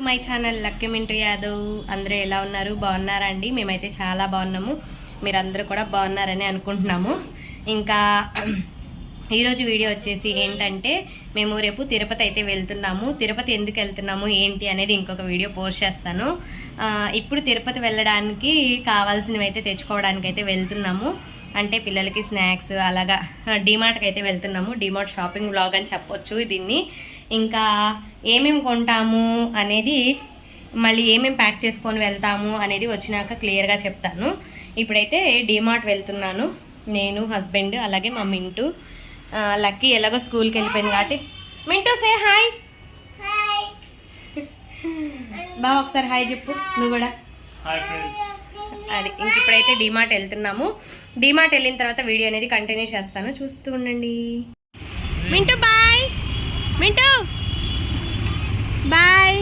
To my channel లక్కిమింటు యాదవ్. అందరూ ఎలా ఉన్నారు? బాగున్నారా అండి? మేమైతే చాలా బాగున్నాము. మీరందరూ కూడా బాగున్నారని అనుకుంటున్నాము. ఇంకా ఈరోజు వీడియో వచ్చేసి ఏంటంటే మేము రేపు తిరుపతి అయితే వెళ్తున్నాము. తిరుపతి ఎందుకు వెళ్తున్నాము ఏంటి అనేది ఇంకొక వీడియో పోస్ట్ చేస్తాను. ఇప్పుడు తిరుపతి వెళ్ళడానికి కావాల్సినవి అయితే తెచ్చుకోవడానికి అయితే వెళ్తున్నాము. అంటే పిల్లలకి స్నాక్స్ అలాగా డిమార్ట్కి అయితే వెళ్తున్నాము. డిమార్ట్ షాపింగ్ బ్లాగ్ అని చెప్పొచ్చు దీన్ని. ఇంకా ఏమేమి కొంటాము అనేది మళ్ళీ ఏమేమి ప్యాక్ చేసుకొని వెళ్తాము అనేది వచ్చినాక క్లియర్గా చెప్తాను. ఇప్పుడైతే డిమార్ట్ వెళ్తున్నాను. నేను హస్బెండ్ అలాగే మా మింటూ. లక్కీ ఎలాగో స్కూల్కి వెళ్ళిపోయింది కాబట్టి. మింటూ సే హాయ్ బా ఒకసారి హాయ్ చెప్పు. నువ్వు కూడా. అది ఇంక ఇప్పుడైతే డిమార్ట్ వెళ్తున్నాము. డిమార్ట్ వెళ్ళిన తర్వాత వీడియో అనేది కంటిన్యూ చేస్తాను. చూస్తూ ఉండండి. మింటూ బాయ్ మింటూ. బాయ్.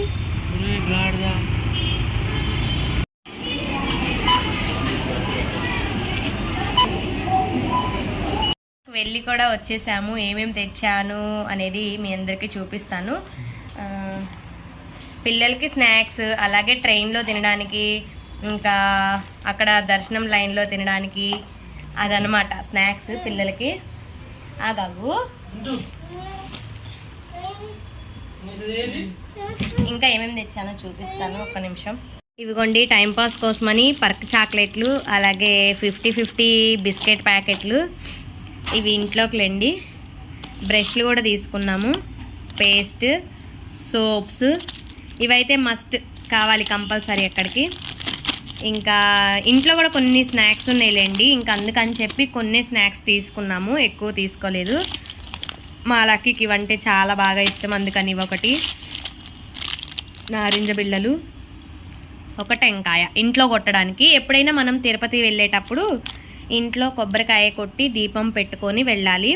వెళ్ళి కూడా వచ్చేసాము ఏమేమి తెచ్చాను అనేది మీ అందరికీ చూపిస్తాను. పిల్లలకి స్నాక్స్ అలాగే ట్రైన్లో తినడానికి ఇంకా అక్కడ దర్శనం లైన్లో తినడానికి అదనమాట స్నాక్స్ పిల్లలకి. ఆగాగు. ఇంకా ఏమేమి తెచ్చానో చూపిస్తాను ఒక్క నిమిషం. ఇవిగోండి టైంపాస్ కోసమని పర్క్ చాక్లెట్లు అలాగే ఫిఫ్టీ ఫిఫ్టీ బిస్కెట్ ప్యాకెట్లు ఇవి ఇంట్లోకి లేండి బ్రష్లు కూడా తీసుకున్నాము పేస్ట్ సోప్స్. ఇవైతే మస్ట్ కావాలి కంపల్సరీ అక్కడికి ఇంకా ఇంట్లో కూడా కొన్ని స్నాక్స్ ఉన్నాయిలేండి ఇంకా అందుకని చెప్పి కొన్ని స్నాక్స్ తీసుకున్నాము ఎక్కువ తీసుకోలేదు. మా లక్కీకి ఇవంటే చాలా బాగా ఇష్టం అందుకని ఒకటి నారింజ బిళ్ళలు ఒక టెంకాయ. ఇంట్లో కొట్టడానికి ఎప్పుడైనా మనం తిరుపతి వెళ్ళేటప్పుడు ఇంట్లో కొబ్బరికాయ కొట్టి దీపం పెట్టుకొని వెళ్ళాలి.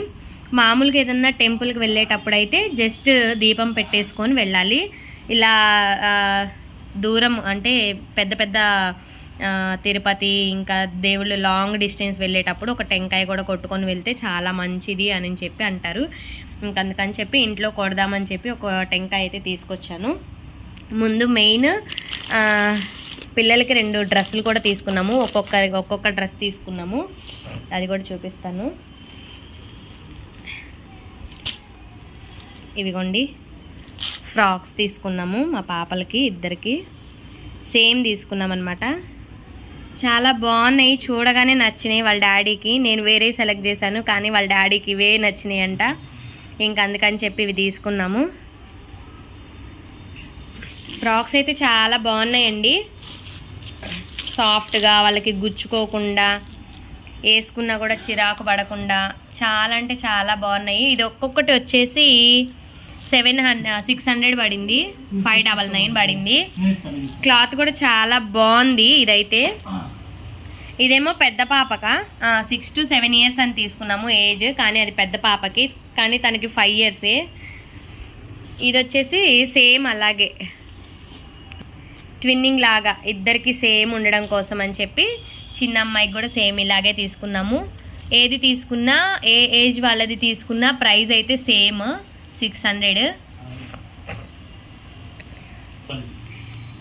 మామూలుగా ఏదన్నా టెంపుల్కి వెళ్ళేటప్పుడు అయితే జస్ట్ దీపం పెట్టేసుకొని వెళ్ళాలి. ఇలా దూరం అంటే పెద్ద పెద్ద తిరుపతి ఇంకా దేవుళ్ళు లాంగ్ డిస్టెన్స్ వెళ్ళేటప్పుడు ఒక టెంకాయ కూడా కొట్టుకొని వెళ్తే చాలా మంచిది అని చెప్పి అంటారు. ఇంక అందుకని చెప్పి ఇంట్లో కొడదామని చెప్పి ఒక టెంకాయ అయితే తీసుకొచ్చాను. ముందు మెయిన్ పిల్లలకి రెండు డ్రెస్సులు కూడా తీసుకున్నాము. ఒక్కొక్క ఒక్కొక్క డ్రెస్ తీసుకున్నాము. అది కూడా చూపిస్తాను. ఇవిగోండి. ఫ్రాక్స్ తీసుకున్నాము మా పాపలకి ఇద్దరికి. సేమ్ తీసుకున్నాం అనమాట చాలా బాగున్నాయి చూడగానే నచ్చినాయి వాళ్ళ డాడీకి. నేను వేరే సెలెక్ట్ చేశాను కానీ వాళ్ళ డాడీకి ఇవే నచ్చినాయి అంట ఇంక అందుకని చెప్పి ఇవి తీసుకున్నాము. ఫ్రాక్స్ అయితే చాలా బాగున్నాయండి. సాఫ్ట్గా వాళ్ళకి గుచ్చుకోకుండా వేసుకున్నా కూడా చిరాకు పడకుండా చాలా అంటే చాలా బాగున్నాయి. ఇది ఒక్కొక్కటి వచ్చేసి సెవెన్ హండ్రెడ్ సిక్స్ హండ్రెడ్ పడింది. ఫైవ్ డబల్ నైన్ పడింది. క్లాత్ కూడా చాలా బాగుంది ఇదైతే. ఇదేమో పెద్ద పాపక? సిక్స్ టు సెవెన్ ఇయర్స్ అని తీసుకున్నాము ఏజ్ కానీ అది పెద్ద పాపకి. కానీ తనకి ఫైవ్ ఇయర్సే ఇది వచ్చేసి సేమ్ అలాగే. ట్విన్నింగ్ లాగా ఇద్దరికి సేమ్ ఉండడం కోసం అని చెప్పి చిన్న అమ్మాయికి కూడా సేమ్ ఇలాగే తీసుకున్నాము. ఏది తీసుకున్నా ఏ ఏజ్ వాళ్ళది తీసుకున్నా ప్రైస్ అయితే సేమ్ సిక్స్ హండ్రెడ్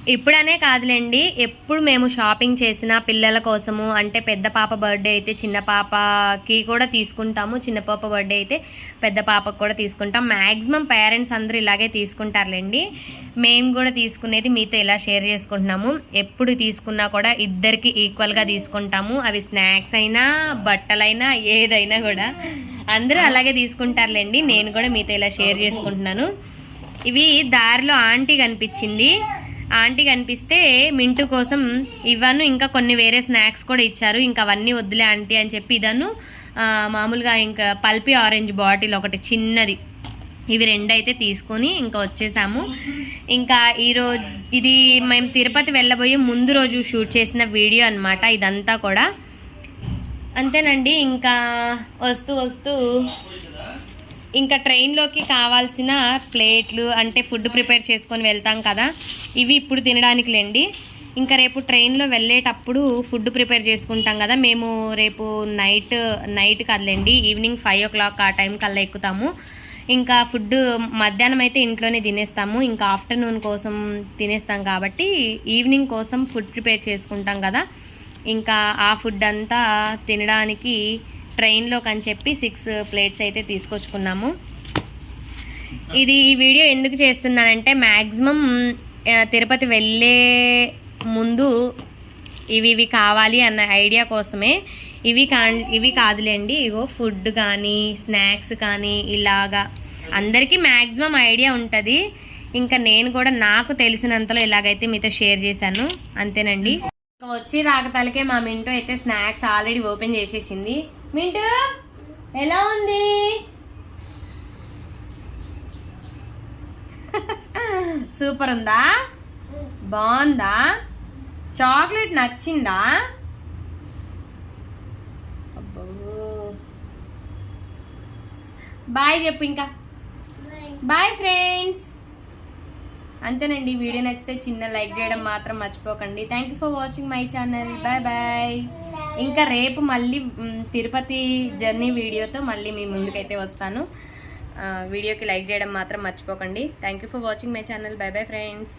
ఇప్పుడనే కాదులేండి ఎప్పుడు మేము షాపింగ్ చేసిన పిల్లల కోసము అంటే పెద్ద పాప బర్త్డే అయితే చిన్న పాపకి కూడా తీసుకుంటాము చిన్న పాప బర్త్డే అయితే పెద్ద పాపకు కూడా తీసుకుంటాం. మ్యాక్సిమం పేరెంట్స్ అందరూ ఇలాగే తీసుకుంటారులేండి. మేము కూడా తీసుకునేది మీతో ఇలా షేర్ చేసుకుంటున్నాము. ఎప్పుడు తీసుకున్నా కూడా ఇద్దరికి ఈక్వల్గా తీసుకుంటాము. అవి స్నాక్స్ అయినా బట్టలైనా ఏదైనా కూడా. అందరూ అలాగే తీసుకుంటారులేండి. నేను కూడా మీతో ఇలా షేర్ చేసుకుంటున్నాను. ఇవి దారిలో ఆంటీ కనిపించింది. ఆంటీ కనిపిస్తే మింటు కోసం ఇవ్వను ఇంకా కొన్ని వేరే స్నాక్స్ కూడా ఇచ్చారు ఇంకా అవన్నీ వద్దులే ఆంటీ అని చెప్పి ఇదను. మామూలుగా ఇంకా పల్పి ఆరెంజ్ బాటిల్ ఒకటి చిన్నది. ఇవి రెండు అయితే తీసుకొని ఇంకా వచ్చేసాము. ఇంకా ఈరోజు ఇది మేము తిరుపతి వెళ్ళబోయే ముందు రోజు షూట్ చేసిన వీడియో అనమాట ఇదంతా కూడా. అంతేనండి ఇంకా వస్తూ వస్తూ ఇంకా ట్రైన్లోకి కావాల్సిన ప్లేట్లు అంటే ఫుడ్ ప్రిపేర్ చేసుకొని వెళ్తాం కదా ఇవి ఇప్పుడు తినడానికి లేండి ఇంకా రేపు ట్రైన్లో వెళ్ళేటప్పుడు ఫుడ్ ప్రిపేర్ చేసుకుంటాం కదా మేము రేపు నైట్ నైట్ కదలండి ఈవినింగ్ ఫైవ్ ఓ క్లాక్ ఆ టైం కల్లా ఎక్కుతాము. ఇంకా ఫుడ్ మధ్యాహ్నం అయితే ఇంట్లోనే తినేస్తాము ఇంకా ఆఫ్టర్నూన్ కోసం తినేస్తాం కాబట్టి ఈవినింగ్ కోసం ఫుడ్ ప్రిపేర్ చేసుకుంటాం కదా. ఇంకా ఆ ఫుడ్ అంతా తినడానికి ట్రైన్లోకి అని చెప్పి సిక్స్ ప్లేట్స్ అయితే తీసుకొచ్చుకున్నాము. ఇది ఈ వీడియో ఎందుకు చేస్తున్నానంటే మ్యాక్సిమం తిరుపతి వెళ్ళే ముందు ఇవి ఇవి కావాలి అన్న ఐడియా కోసమే. ఇవి కా ఇవి కాదులేండి ఇగో ఫుడ్ కానీ స్నాక్స్ కానీ ఇలాగా అందరికీ మ్యాక్సిమం ఐడియా ఉంటుంది. ఇంకా నేను కూడా నాకు తెలిసినంతలో ఇలాగైతే మీతో షేర్ చేశాను. అంతేనండి. వచ్చి రాకతాలకే మా మింటో అయితే స్నాక్స్ ఆల్రెడీ ఓపెన్ చేసేసింది. మింటూ ఎలా ఉంది? సూపర్ ఉందా? బాగుందా? చాక్లెట్ నచ్చిందా. బాయ్ చెప్పు ఇంకా. బాయ్. ఫ్రెండ్స్. అంతేనండి వీడియో నచ్చితే చిన్న లైక్ చేయడం మాత్రం మర్చిపోకండి. Thank you for watching my channel bye bye ఇంకా రేపు మళ్ళీ తిరుపతి జర్నీ వీడియోతో మళ్ళీ మీ ముందుకైతే వస్తాను. వీడియోకి లైక్ చేయడం మాత్రం మర్చిపోకండి. Thank you for watching my channel bye bye friends